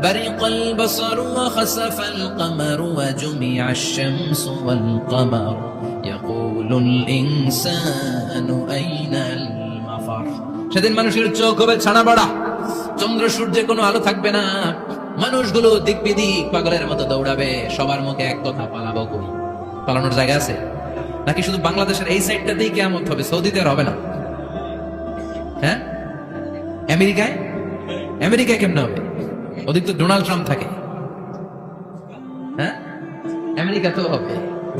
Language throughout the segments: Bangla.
برق البصر وخسف القمر وجمع الشمس والقمر يقول الإنسان أين المفر সেদিন মানুষের চোখ হবে ছানা বড়া চন্দ্র সূর্যে কোনো আলো থাকবে না মানুষগুলো দিক বিদিক পাগলের মতো দৌড়াবে সবার মুখে এক কথা পালাবো কই পালানোর জায়গা আছে নাকি শুধু বাংলাদেশের এই সাইডটাতেই কেমন হবে সৌদিতে আর হবে না হ্যাঁ আমেরিকায় আমেরিকায় কেমন হবে ওদিক তো ডোনাল্ড ট্রাম্প থাকে। হ্যাঁ? আমেরিকা তো হবে,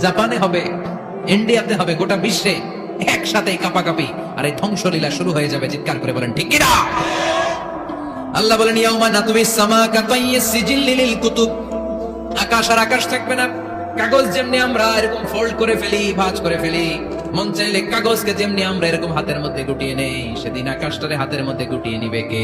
জাপানে হবে, ইন্ডিয়াতে হবে, গোটা বিশ্বে একসাথে কাপাকাপি। আর এই ধ্বংসলীলা শুরু হয়ে যাবে, চিৎকার করে বলেন, ঠিক কিনা আল্লাহ বলেন, ইয়াউমা নাতুবিস সামা কাতাইয়িস সিজিল্লি লিল কুতুব। আকাশ আর আকাশ থাকবে না। কাগজ যেমনি আমরা এরকম ফোল্ড করে ফেলি, ভাঁজ করে ফেলি, মন চাইলে কাগজকে যেমনি আমরা এরকম হাতের মধ্যে গুটিয়ে নেই, সেদিন আকাশটারে হাতের মধ্যে গুটিয়ে নিবে কে?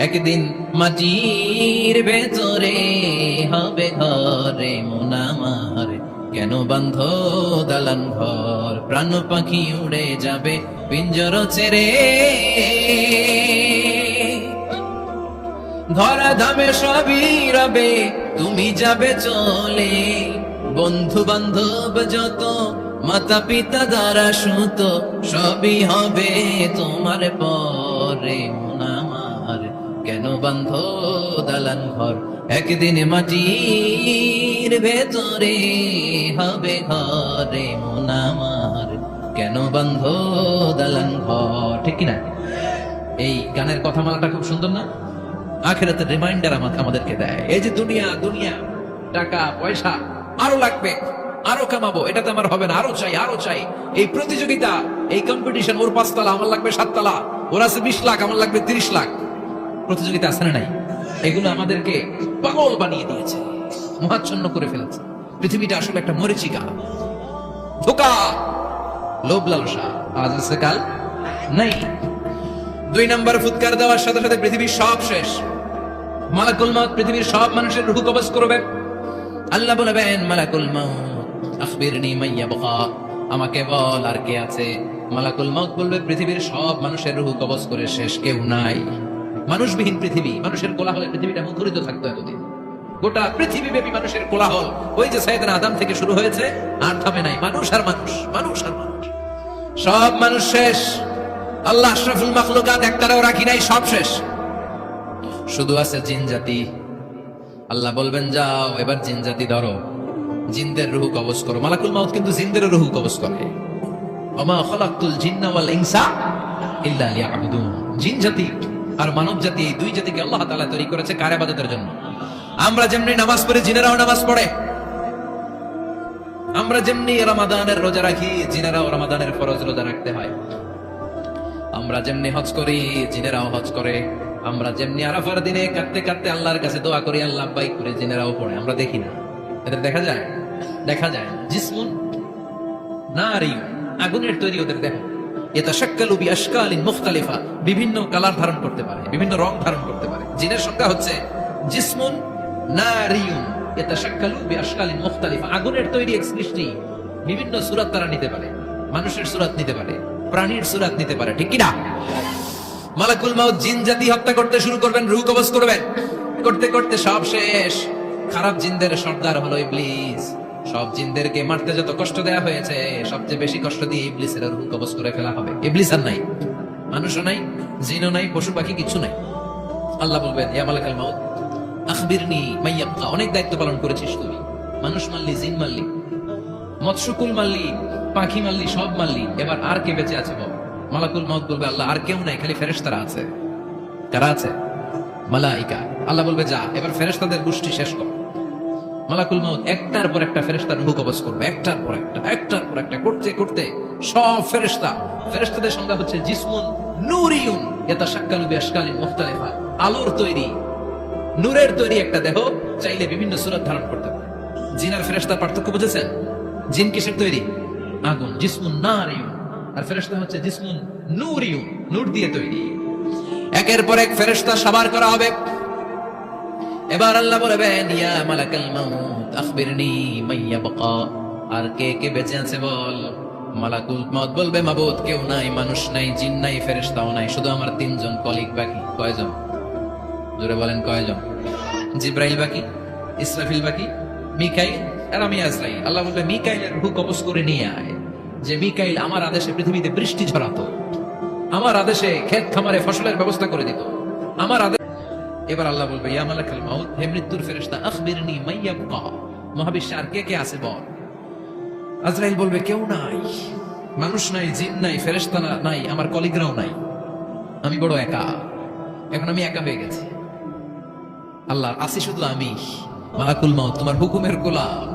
একদিন মাটির ভেতরে হবে ঘরে মোনামার কেন বান্ধ দালান ঘর? প্রাণ পাখি উড়ে যাবে পিঞ্জর ছেড়ে। ধরা ধামে সবই রবে, তুমি যাবে চলে। বন্ধু বান্ধব যত মাতা পিতা দ্বারা সুত, সবই হবে তোমার পরে মন কেন বান্ধ দালান ঘর? একদিন মাটির ভেতরে হবে ঘরে মন আমার। কেন বান্ধ দালান ঘর? ঠিক কিনা? এই গানের কথামালাটা খুব সুন্দর না? আখেরাতের রিমাইন্ডার আমাদেরকে দেয়। এই যে দুনিয়া দুনিয়া, টাকা, পয়সা, আরও লাগবে, আরও কামাবো এটাতে আমার হবে না। আরও চাই আরও চাই। এই প্রতিযোগিতা, এই কম্পিটিশন ওর পাঁচতলা, আমার লাগবে সাততলা। ওর আছে বিশ লাখ, আমার লাগবে তিরিশ লাখ। প্রতিযোগিতা আছে না নাই? এগুলো আমাদেরকে পাগল বানিয়ে দিয়েছে, মহাচ্ছন্ন করে ফেলেছে। পৃথিবীটা আসলে একটা মরিচিকা। ধোকা লোভ লালসা, আজ আছে, কাল নাই। দুই নাম্বার ফুৎকার দেওয়ার সাথে সাথে পৃথিবীর সব শেষ। মালাকুল মাউত পৃথিবীর সব মানুষের রুহু কবজ করবে। আল্লাহ বলবেন, মালাকুল মাউত আখবিরনি মাইয়া বকা আমাকে বল আর কে আছে। মালাকুল মাউত বলবে, পৃথিবীর সব মানুষের রুহু কবজ করে শেষ কেউ নাই। মানুষবিহীন পৃথিবী, মানুষের কোলাহলে পৃথিবীটা মুখরিত থাকতো এতদিন। গোটা পৃথিবী ব্যাপী মানুষের কোলাহল। ওই যে সাইদান আদাম থেকে শুরু হয়েছে, আর থামে নাই। মানুষ আর মানুষ মানুষ আর মানুষ। সব মানুষ শেষ। আল্লাহ আশরাফুল মাখলুকাত একটারাও রাখি নাই, সব শেষ। শুধু আছে জিন জাতি। আল্লাহ বলবেন, যাও, এবার জিন জাতি ধরো। জিনদের রুহু কবজ করো। মালাকুল মাউত কিন্তু জিনদের রুহু কবজ করে। ওমা খলাকতুল জিন্না ওয়াল ইনসা ইল্লা লিয়াবুদুন। জিন জাতি আর মানব জাতি, এই দুই জাতিকে আল্লাহ তাআলা তৈরি করেছে কার ইবাদতের জন্য? আমরা যেমনি নামাজ পড়ে, জিনেরাও নামাজ পড়ে। আমরা যেমনি রমাদানের রোজা রাখি, জিনেরাও রমাদানের ফরজ রোজা রাখতে হয়। আমরা যেমনি হজ করি, জিনেরাও হজ করে। আমরা যেমনি আরাফার দিনে কাটতে কাটতে আল্লাহর কাছে দোয়া করি, আল্লাহ বাই করে জিনেরাও পড়ে। আমরা দেখি না। এদের দেখা যায়? দেখা যায় না। জিসমুন, নারী, আগুনের তৈরি ওদের দেহ। এটা শাক্কালু বি আশকালিন মুখতালিফা। বিভিন্ন কালার ধারণ করতে পারে, বিভিন্ন রং ধারণ করতে পারে। জিনের সংখ্যা হচ্ছে জিসমুন নারিয়ুন। এটা শাক্কালু বি আশকালিন মুখতালিফা। আগুনের তৈরি এক সৃষ্টি বিভিন্ন সুরাত তারা নিতে পারে, মানুষের সুরাত নিতে পারে, প্রাণীর সুরাত নিতে পারে, ঠিক কিনা? মালাকুল মাউত জিন জাতি হত্যা করতে শুরু করবেন, রুহ কবজ করবেন। করতে করতে সব শেষ। খারাপ জিনদের সর্দার হলো ইবলিস। সব জিনদেরকে মারতে যত কষ্ট দেয়া হয়েছে, সবচেয়ে বেশি কষ্ট দিয়ে ইবলিসের রুহ কবজ করে ফেলা হবে। ইবলিস আর নাই, মানুষও নাই, জিনও নাই, পশু পাখি কিছু নাই। আল্লাহ বলবেন, ইয়া মালাকাল মাউত, আখবিরনি মাইয়াবকা অনেক দায়িত্ব পালন করেছিস তুমি মানুষ মারলি, জিন মারলি, মৎস্যকুল মারলি, পাখি মারলি, সব মারলি। এবার আর কে বেঁচে আছে বল? মালাকুল মত বলবে, আল্লাহ, আর কেউ নাই, খালি ফেরেশতারা আছে। কারা আছে? মালাইকা। আল্লাহ বলবে, যা, এবার ফেরেশতাদের গোষ্ঠী শেষ কর। মালাকুল মত একটার পর একটা ফেরেশতার মুখ কবজ করবে, একটার পর একটা, একটার পর একটা, করতে করতে সব ফেরেশতা, ফেরেশতাদের সংখ্যা হচ্ছে জিসমুন নূরিয়ুন এটা শাক্কালু বিআশকালিন মুখতালিফা, আলোর তৈরি, নূরের তৈরি একটা দেহ চাইলে বিভিন্ন সুরত ধারণ করতে পারে। জিন আর ফেরেশতার পার্থক্য বুঝেছেন? জিন কিসের তৈরি? আগুন, জিসমুন নারিয়ুন। আর ফেরেশতা হচ্ছে জিসমুন নূরিয়ুন, নূর দিয়ে তৈরি। একের পর এক ফেরেশতা সাবার করা হবে। এবার আল্লাহ বলবেন, ইয়া মালাকাল মাউত, আখবিরনি মাইয়া বাকা আর কে কে বেঁচে আছে বল? মালাকুল মত বলবে, মাবুদ, কেউ নাই, মানুষ নাই, জিন নাই, ফেরেশতাও নাই, শুধু আমার তিনজন কলিগ বাকি। কয়জন? জোরে বলেন, কয়জন? জিব্রাইল বাকি, ইসরাফিল বাকি, মিকাইল আর আমি আজরাইল। আল্লাহ বলবে, মিকাইলের রূহ কবজ করে নিয়ে আয়, যে মিকাইল আমার আদেশে পৃথিবীতে বৃষ্টি ঝরাতো। আমার আদেশে ক্ষেত খামারে ফসলের ব্যবস্থা করে দিত। আমার আদেশ এবার আল্লাহ বলবে, ইয়া মালাকাল মাউত, হে মৃত্যুর ফেরেশতা, আখবিরনি মাইয়াবকা মহাবিশ্বে আর কে কে আছে বল? আজরাইল বলবে, কেউ নাই, মানুষ নাই, জিন নাই, ফেরেশতা নাই, আমার কলিগরাও নাই। আমি বড় একা, এখন আমি একা হয়ে গেছি। আল্লাহ আসি শুধু আমি। মালাকুল মাউত, তোমার হুকুমের গোলাম।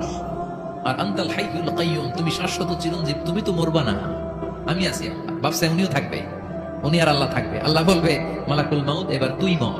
আর আন্তাল হাইয়ুল কাইয়ুম, তুমি শাশ্বত চিরঞ্জীব, তুমি তো মরবা না। আমি আছি আল্লাহ। ভাবছে উনিও থাকবে, উনি আর আল্লাহ থাকবে। আল্লাহ বলবে, মালাকুল মাউত, এবার তুই মর।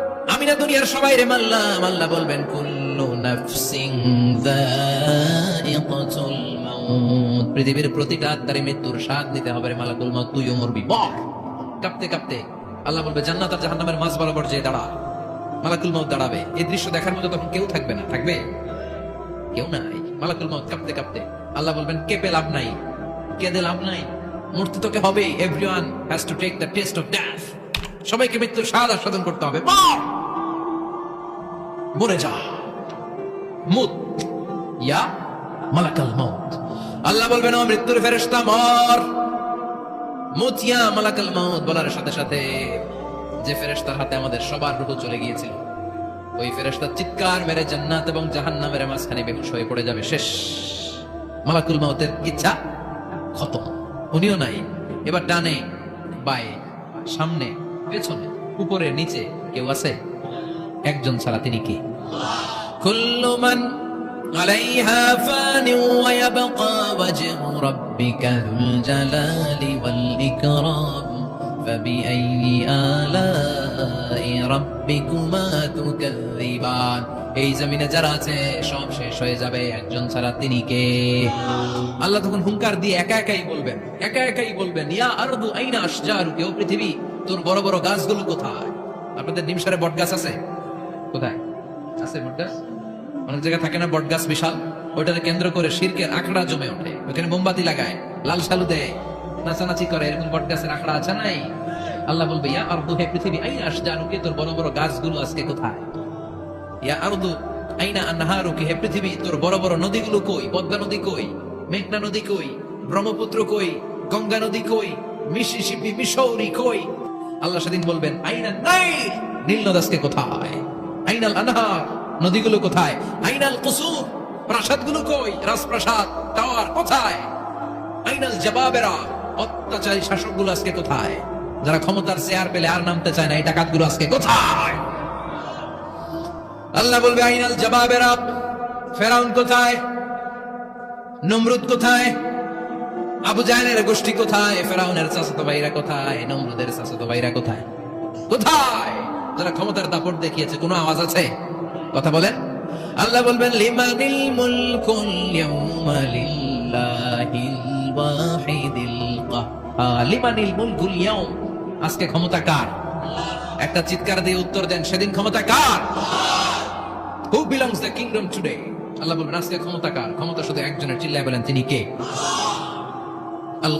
আমি না দুনিয়ার সবাই রে মারলাম আল্লাহ বলবেন, কুল্লু নাফসিং যায়িকাতুল মাউত। পৃথিবীর প্রতিটা আত্মারে মৃত্যুর স্বাদ নিতে হবে রে মালাকুল মত তুইও মরবি বল কাঁপতে কাঁপতে আল্লাহ বলবে, জান্নাত আর জাহান্নামের মাঝ বরাবর যে দাঁড়া। মালাকুল মত দাঁড়াবে। এই দৃশ্য দেখার মতো তখন কেউ থাকবে না। থাকবে? কেউ নাই। মালাকুল মত কাঁপতে কাঁপতে আল্লাহ বলবেন, কেঁপে লাভ নাই। কেঁদে লাভ নাই। মূর্তি তোকে হবে। Everyone has to take the test of death সবাইকে মৃত্যুর স্বাদ আস্বাদন করতে হবে। মর! মরে যা। মুত। ইয়া মালাকাল মত আল্লাহ বলবেন, ও মৃত্যুর ফেরেশতা, মর। মুত, ইয়া মালাকাল মত বলার সাথে সাথে যে ফেরেশতার হাতে আমাদের সবার রূহ চলে গিয়েছিল, ওই ফেরেশতা চিৎকার মেরে জান্নাত এবং জাহান্নামের মাঝখানে বেহুশ হয়ে পড়ে যাবে। শেষ। মালাকুল মাউতের ইচ্ছা খতম। উনিও নাই। এবার ডানে, বায়ে, সামনে, পেছনে, উপরে, নিচে কেউ আছে? একজন ছাড়া তিনি কে? এই জমিনে যারা আছে, সব শেষ হয়ে যাবে। একজন ছাড়া তিনি কে? আল্লাহ তখন হুঙ্কার দিয়ে একা একাই বলবেন, একা একাই বলবেন, ইয়া আরদু আইনা আশজারু কেউ পৃথিবী, তোর বড় বড় গাছগুলো কোথায়? আপনাদের নিমসারে বট গাছ আছে? কোথায়? আছে বট গাছ অনেক জায়গায় থাকে না বট গাছ বিশাল? ওইটাকে কেন্দ্র করে আখড়া জমে ওঠে। ওখানে মোমবাতি লাগায়, লাল সালু দেয়। নাচানাচি করে, এরকম আখড়া আছে নাই? আল্লাহ বলবে, ইয়া আরদু, হে পৃথিবী আশজারু কে তোর বড় বড় গাছগুলো আজকে কোথায়? ইয়া আরদু, আইনা হে পৃথিবী, তোর বড় বড় নদীগুলো কই? পদ্মা নদী কই? মেঘনা নদী কই? ব্রহ্মপুত্র কই? গঙ্গা নদী কই? মিসিসিপি মিসৌরি কই? আল্লাহ সেদিন বলবেন, আইনা নাই, নীল নদাসকে কোথায়? আইনাল আনহার, নদীগুলো কোথায়? আইনাল কুসুর, প্রাসাদগুলো কই? রাজপ্রাসাদ, টাওয়ার কোথায়? আইনাল জবাবেরা, অত্যাচারী শাসকগুলো আজকে কোথায়? যারা ক্ষমতার চেয়ার পেলে আর নামতে চায় না, এই ডাকাতগুলো আজকে কোথায়? আল্লাহ বলবে, আইনাল জবাবেরা, ফেরাউন কোথায়? নমরুদ কোথায়? আবু জাহেলের গোষ্ঠী কোথায়? ফেরাউনের চাচাতো ভাইরা কোথায়? নমরুদের চাচাতো ভাইরা কোথায়? কোথায়? যারা ক্ষমতার দাপট দেখিয়েছে, কোনো আওয়াজ আছে? কথা বলেন। আল্লাহ বলবেন আজকে ক্ষমতা কার? একটা চিৎকার দিয়ে উত্তর দেন, সেদিন ক্ষমতা কার? Who belongs the kingdom today Allah বলবেন, আজকে ক্ষমতা কার? ক্ষমতা শুধু একজনের, চিল্লায় বলেন, তিনি কে? আল